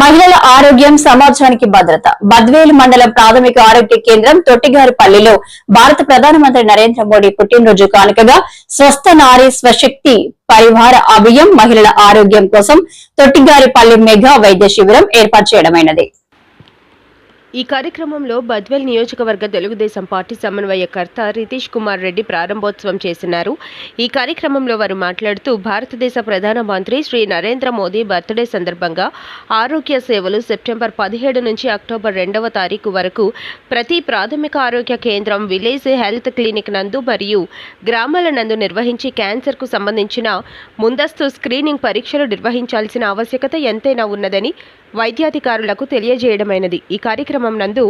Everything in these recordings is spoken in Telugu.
మహిళల ఆరోగ్యం సమాజానికి భద్రత. బద్వేలు మండలం ప్రాథమిక ఆరోగ్య కేంద్రం తొట్టిగారిపల్లిలో భారత ప్రధానమంత్రి నరేంద్ర మోడీ పుట్టినరోజు కానుకగా స్వస్థ నారీ స్వశక్తి పరివార అభియం మహిళల ఆరోగ్యం కోసం తొట్టిగారిపల్లి మెగా వైద్య శిబిరం ఏర్పాటు చేయడమైనది. ఈ కార్యక్రమంలో బద్వేల్ నియోజకవర్గ తెలుగుదేశం పార్టీ సమన్వయకర్త రితీష్ కుమార్ రెడ్డి ప్రారంభోత్సవం చేసినారు. ఈ కార్యక్రమంలో వారు మాట్లాడుతూ భారతదేశ ప్రధాన మంత్రి శ్రీ నరేంద్ర మోదీ బర్త్డే సందర్భంగా ఆరోగ్య సేవలు సెప్టెంబర్ పదిహేడు నుంచి అక్టోబర్ రెండవ తారీఖు వరకు ప్రతి ప్రాథమిక ఆరోగ్య కేంద్రం విలేజ్ హెల్త్ క్లినిక్ నందు మరియు గ్రామాల నందు నిర్వహించి క్యాన్సర్కు సంబంధించిన ముందస్తు స్క్రీనింగ్ పరీక్షలు నిర్వహించాల్సిన ఆవశ్యకత ఎంతైనా ఉన్నదని వైద్యాధికారులకు తెలియజేయడమైనది. ఈ కార్యక్రమం నందు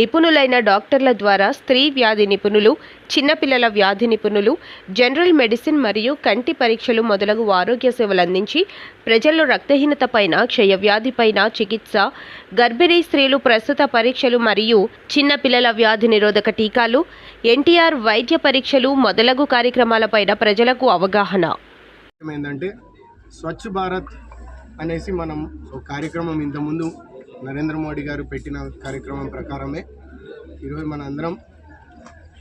నిపుణులైన డాక్టర్ల ద్వారా స్త్రీ వ్యాధి నిపుణులు చిన్నపిల్లల వ్యాధి నిపుణులు జనరల్ మెడిసిన్ మరియు కంటి పరీక్షలు మొదలగు ఆరోగ్య సేవలు అందించి ప్రజల్లో రక్తహీనత పైన క్షయవ్యాధి పైన చికిత్స గర్భిణీ స్త్రీలు ప్రస్తుత పరీక్షలు మరియు చిన్నపిల్లల వ్యాధి నిరోధక టీకాలు ఎన్టీఆర్ వైద్య పరీక్షలు మొదలగు కార్యక్రమాలపైన ప్రజలకు అవగాహన. ఏంటంటే స్వచ్ఛ భారత్ అనేసి మనం ఒక కార్యక్రమం ఇంతకుముందు నరేంద్ర మోడీ గారు పెట్టిన కార్యక్రమం ప్రకారమే ఈరోజు మన అందరం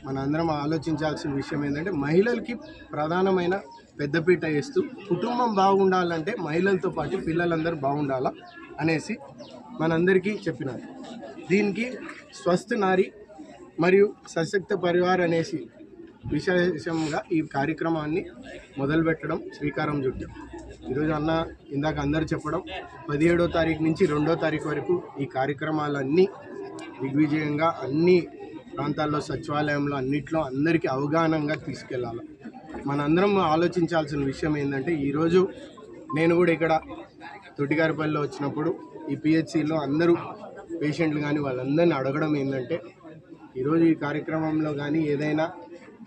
మన అందరం ఆలోచించాల్సిన విషయం ఏంటంటే మహిళలకి ప్రధానమైన పెద్దపీట వేస్తూ కుటుంబం బాగుండాలంటే మహిళలతో పాటు పిల్లలందరూ బాగుండాలా అనేసి మనందరికీ చెప్పినారు. దీనికి స్వస్థ నారి మరియు సశక్త పరివార్ అనేసి విశేషంగా ఈ కార్యక్రమాన్ని మొదలుపెట్టడం శ్రీకారం చుట్టాం. ఈరోజు అన్న ఇందాక అందరు చెప్పడం పదిహేడో తారీఖు నుంచి రెండో తారీఖు వరకు ఈ కార్యక్రమాలన్నీ దిగ్విజయంగా అన్ని ప్రాంతాల్లో సచివాలయంలో అన్నిట్లో అందరికీ అవగాహనంగా తీసుకెళ్ళాలి. మనందరం ఆలోచించాల్సిన విషయం ఏంటంటే ఈరోజు నేను కూడా ఇక్కడ తొట్టిగారిపల్లిలో వచ్చినప్పుడు ఈ పిహెచ్సిలో అందరూ పేషెంట్లు కానీ వాళ్ళందరినీ అడగడం ఏంటంటే ఈరోజు ఈ కార్యక్రమంలో కానీ ఏదైనా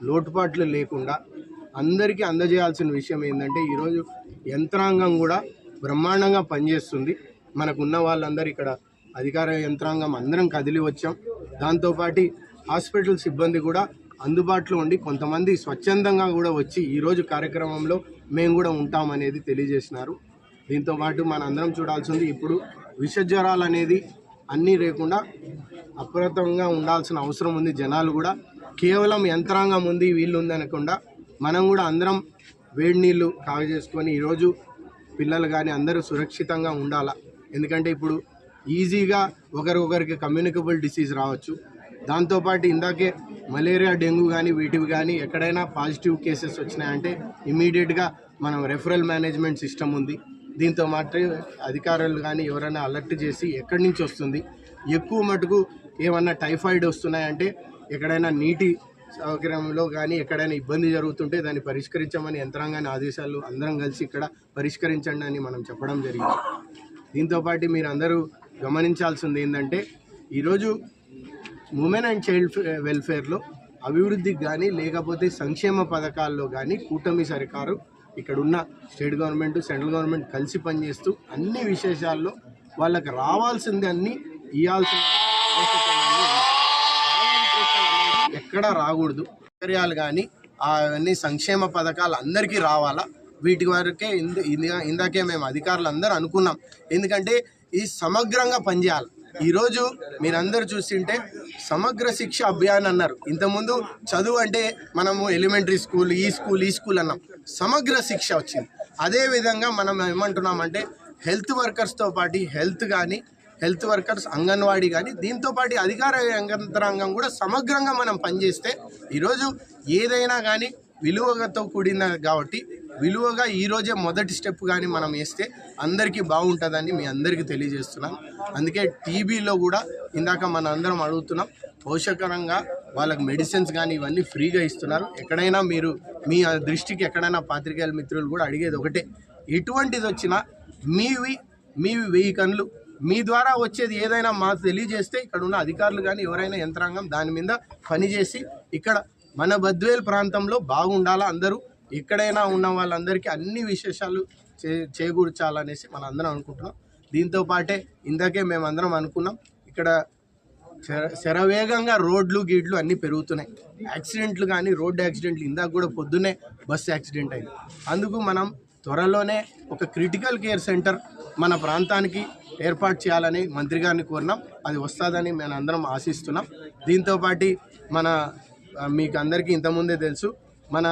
లోటుపాట్లు లేకుండా అందరికీ అందజేయాల్సిన విషయం ఏంటంటే ఈరోజు యంత్రాంగం కూడా బ్రహ్మాండంగా పనిచేస్తుంది. మనకున్న వాళ్ళందరూ ఇక్కడ అధికార యంత్రాంగం అందరం కదిలి వచ్చాం. దాంతోపాటు హాస్పిటల్ సిబ్బంది కూడా అందుబాటులో ఉండి కొంతమంది స్వచ్ఛందంగా కూడా వచ్చి ఈరోజు కార్యక్రమంలో మేము కూడా ఉంటామనేది తెలియజేసినారు. దీంతోపాటు మన అందరం చూడాల్సింది ఇప్పుడు విష జ్వరాలు అనేది అన్నీ లేకుండా అప్రతంగా ఉండాల్సిన అవసరం ఉంది. జనాలు కూడా కేవలం యంత్రాంగం ఉంది వీళ్ళు ఉంది అనకుండా మనం కూడా అందరం వేడి నీళ్ళు కాగజేసుకొని ఈరోజు పిల్లలు కానీ అందరూ సురక్షితంగా ఉండాలా? ఎందుకంటే ఇప్పుడు ఈజీగా ఒకరికొకరికి కమ్యూనికబుల్ డిసీజ్ రావచ్చు. దాంతోపాటు ఇందాకే మలేరియా డెంగ్యూ కానీ వీటివి కానీ ఎక్కడైనా పాజిటివ్ కేసెస్ వచ్చినాయంటే ఇమీడియట్గా మనం రెఫరల్ మేనేజ్మెంట్ సిస్టమ్ ఉంది. దీంతో మాత్రమే అధికారులు కానీ ఎవరైనా అలర్ట్ చేసి ఎక్కడి నుంచి వస్తుంది? ఎక్కువ మటుకు ఏమన్నా టైఫాయిడ్ వస్తున్నాయంటే ఎక్కడైనా నీటి సౌకర్యంలో కానీ ఎక్కడైనా ఇబ్బంది జరుగుతుంటే దాన్ని పరిష్కరించమని యంత్రాంగాన్ని ఆదేశాలు అందరం కలిసి ఇక్కడ పరిష్కరించండి అని మనం చెప్పడం జరిగింది. దీంతోపాటు మీరు అందరూ గమనించాల్సింది ఏంటంటే ఈరోజు ఉమెన్ అండ్ చైల్డ్ వెల్ఫేర్లో అభివృద్ధికి కానీ లేకపోతే సంక్షేమ పథకాల్లో కానీ కూటమి సర్కారు ఇక్కడ ఉన్న స్టేట్ గవర్నమెంట్ సెంట్రల్ గవర్నమెంట్ కలిసి పనిచేస్తూ అన్ని విశేషాల్లో వాళ్ళకి రావాల్సింది అన్ని ఇవ్వాల్సిన ఎక్కడా రాకూడదు. సౌకర్యాలు కానీ అవన్నీ సంక్షేమ పథకాలు అందరికీ రావాలా? వీటి వరకే ఇందు ఇందాకే మేము అధికారులు అందరూ అనుకున్నాం. ఎందుకంటే ఈ సమగ్రంగా పనిచేయాలి. ఈరోజు మీరందరూ చూస్తుంటే సమగ్ర శిక్ష అభియాన్ అన్నారు. ఇంతకుముందు చదువు అంటే మనము ఎలిమెంటరీ స్కూల్ ఈ స్కూల్ ఈ స్కూల్ అన్నాం. సమగ్ర శిక్ష వచ్చింది. అదే విధంగా మనం ఏమంటున్నామంటే హెల్త్ వర్కర్స్తో పాటు హెల్త్ కానీ హెల్త్ వర్కర్స్ అంగన్వాడీ కానీ దీంతోపాటు అధికార యంత్రాంగం కూడా సమగ్రంగా మనం పనిచేస్తే ఈరోజు ఏదైనా కానీ విలువతో కూడిన కాబట్టి విలువగా ఈరోజే మొదటి స్టెప్ కానీ మనం వేస్తే అందరికీ బాగుంటుందని మీ అందరికీ తెలియజేస్తున్నాం. అందుకే టీబీలో కూడా ఇందాక మన అందరం అడుగుతున్నాం పోషకరంగా వాళ్ళకి మెడిసిన్స్ కానీ ఇవన్నీ ఫ్రీగా ఇస్తున్నారు. ఎక్కడైనా మీరు మీ దృష్టికి ఎక్కడైనా పాత్రికేయుల మిత్రులు కూడా అడిగేది ఒకటే ఎటువంటిది వచ్చినా మీవి మీవి వెయ్యి కళ్ళు మీ ద్వారా వచ్చేది ఏదైనా మాకు తెలియజేస్తే ఇక్కడ ఉన్న అధికారులు కానీ ఎవరైనా యంత్రాంగం దాని మీద పనిచేసి ఇక్కడ మన బద్వేల్ ప్రాంతంలో బాగుండాలా అందరూ ఎక్కడైనా ఉన్న వాళ్ళందరికీ అన్ని విశేషాలు చే చేకూర్చాలనేసి మనం అందరం అనుకుంటున్నాం. దీంతో పాటే ఇందాకే మేము అందరం అనుకున్నాం ఇక్కడ శర- శరవేగంగా రోడ్లు గీడ్లు అన్నీ పెరుగుతున్నాయి. యాక్సిడెంట్లు కానీ రోడ్డు యాక్సిడెంట్లు ఇందాక కూడా పొద్దున్నే బస్సు యాక్సిడెంట్ అయింది. అందుకు మనం త్వరలోనే ఒక క్రిటికల్ కేర్ సెంటర్ మన ప్రాంతానికి ఏర్పాటు చేయాలని మంత్రి గారిని కోరినాం. అది వస్తుందని మేము అందరం ఆశిస్తున్నాం. దీంతోపాటి మన మీకు అందరికీ ఇంతకుముందే తెలుసు మన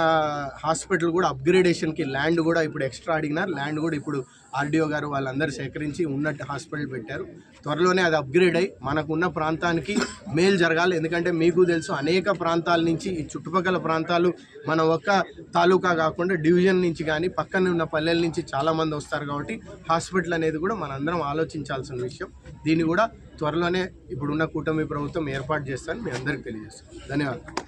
హాస్పిటల్ కూడా అప్గ్రేడేషన్కి ల్యాండ్ కూడా ఇప్పుడు ఎక్స్ట్రా అడిగినారు ల్యాండ్ కూడా ఇప్పుడు ఆర్డీఓ గారు వాళ్ళందరూ సేకరించి ఉన్నట్టు హాస్పిటల్ పెట్టారు. త్వరలోనే అది అప్గ్రేడ్ అయ్యి మనకున్న ప్రాంతానికి మేలు జరగాలి. ఎందుకంటే మీకు తెలుసు అనేక ప్రాంతాల నుంచి ఈ చుట్టుపక్కల ప్రాంతాలు మన ఒక్క తాలూకా కాకుండా డివిజన్ నుంచి కానీ పక్కన ఉన్న పల్లెల నుంచి చాలామంది వస్తారు కాబట్టి హాస్పిటల్ అనేది కూడా మనందరం ఆలోచించాల్సిన విషయం. దీన్ని కూడా త్వరలోనే ఇప్పుడున్న కూటమి ప్రభుత్వం ఏర్పాటు చేస్తానని మీ అందరికీ తెలియజేస్తాను ధన్యవాదాలు.